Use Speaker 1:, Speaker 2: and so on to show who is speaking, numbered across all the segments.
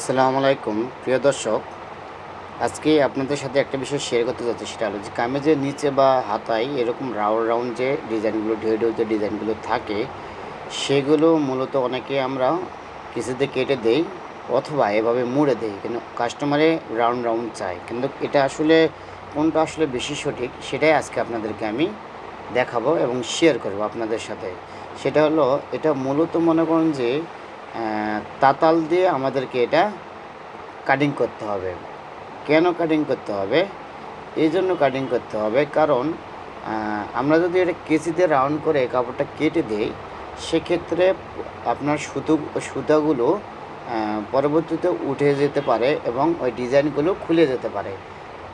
Speaker 1: আসসালামু আলাইকুম, প্রিয় দর্শক। আজকে আপনাদের সাথে একটা বিষয় শেয়ার করতে যাচ্ছি, সেটা হলো যে কামেজের নিচে বা হাতায় এরকম রাউন্ড রাউন্ড যে ডিজাইনগুলো, ঢেউ ঢেউ যে ডিজাইনগুলো থাকে, সেগুলো মূলত অনেকে আমরা কিছুতে কেটে দেই অথবা এভাবে মুড়ে দেই। কিন্তু কাস্টমারে রাউন্ড রাউন্ড চায়। কিন্তু এটা আসলে কোনটা আসলে বেশি সঠিক, সেটাই আজকে আপনাদেরকে আমি দেখাবো এবং শেয়ার করব আপনাদের সাথে। সেটা হলো, এটা মূলত মনে করেন যে তাতাল দিয়ে আমাদেরকে এটা কাটিং করতে হবে। কেন কাটিং করতে হবে? এই জন্য কাটিং করতে হবে, কারণ আমরা যদি এটা কেজিতে রাউন্ড করে কাপড়টা কেটে দিই, সেক্ষেত্রে আপনার সুতো, সুতাগুলো পরবর্তীতে উঠে যেতে পারে এবং ওই ডিজাইনগুলো খুলে যেতে পারে।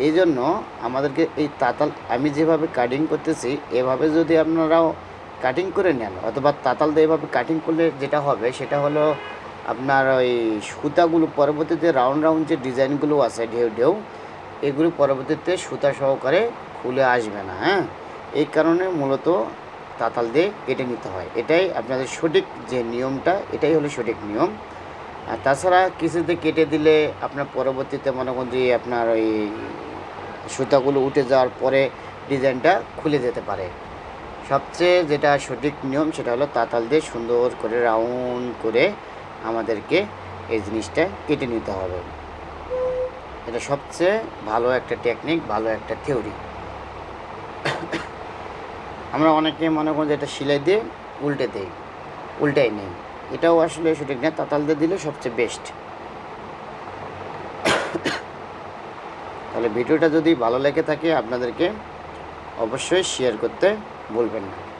Speaker 1: এই জন্য আমাদেরকে এই তাতাল আমি যেভাবে কাটিং করতেছি, এভাবে যদি আপনারাও কাটিং করে নেন, অথবা তাতাল দিয়ে এভাবে কাটিং করলে যেটা হবে, সেটা হলো আপনার ওই সুতাগুলো, পরবর্তীতে রাউন্ড রাউন্ড যে ডিজাইনগুলো আছে, ঢেউ ঢেউ, এগুলো পরবর্তীতে সুতা সহকারে খুলে আসবে না হ্যাঁ? এই কারণে মূলত তাতাল দিয়ে কেটে নিতে হয়। এটাই আপনাদের সঠিক যে নিয়মটা, এটাই হলো সঠিক নিয়ম। আর তাছাড়া কিছুতে কেটে দিলে আপনার পরবর্তীতে মনে করুন যে আপনার ওই সুতাগুলো উঠে যাওয়ার পরে ডিজাইনটা খুলে যেতে পারে। সবচেয়ে যেটা সঠিক নিয়ম সেটা হলো তাতাল দিয়ে সুন্দর করে রাউন্ড করে আমাদেরকে এই জিনিসটা কেটে নিতে হবে। এটা সবচেয়ে ভালো একটা টেকনিক ভালো একটা থিওরি আমরা অনেকে মনে করি যে এটা সেলাই দিয়ে উল্টে দেই, উল্টাই নেই। এটাও আসলে সঠিক না, তাতাল দিয়ে দিলে সবচেয়ে বেস্ট তাহলে ভিডিওটা যদি ভালো লেগে থাকে আপনাদেরকে, অবশ্যই শেয়ার করতে ভুলবেন না।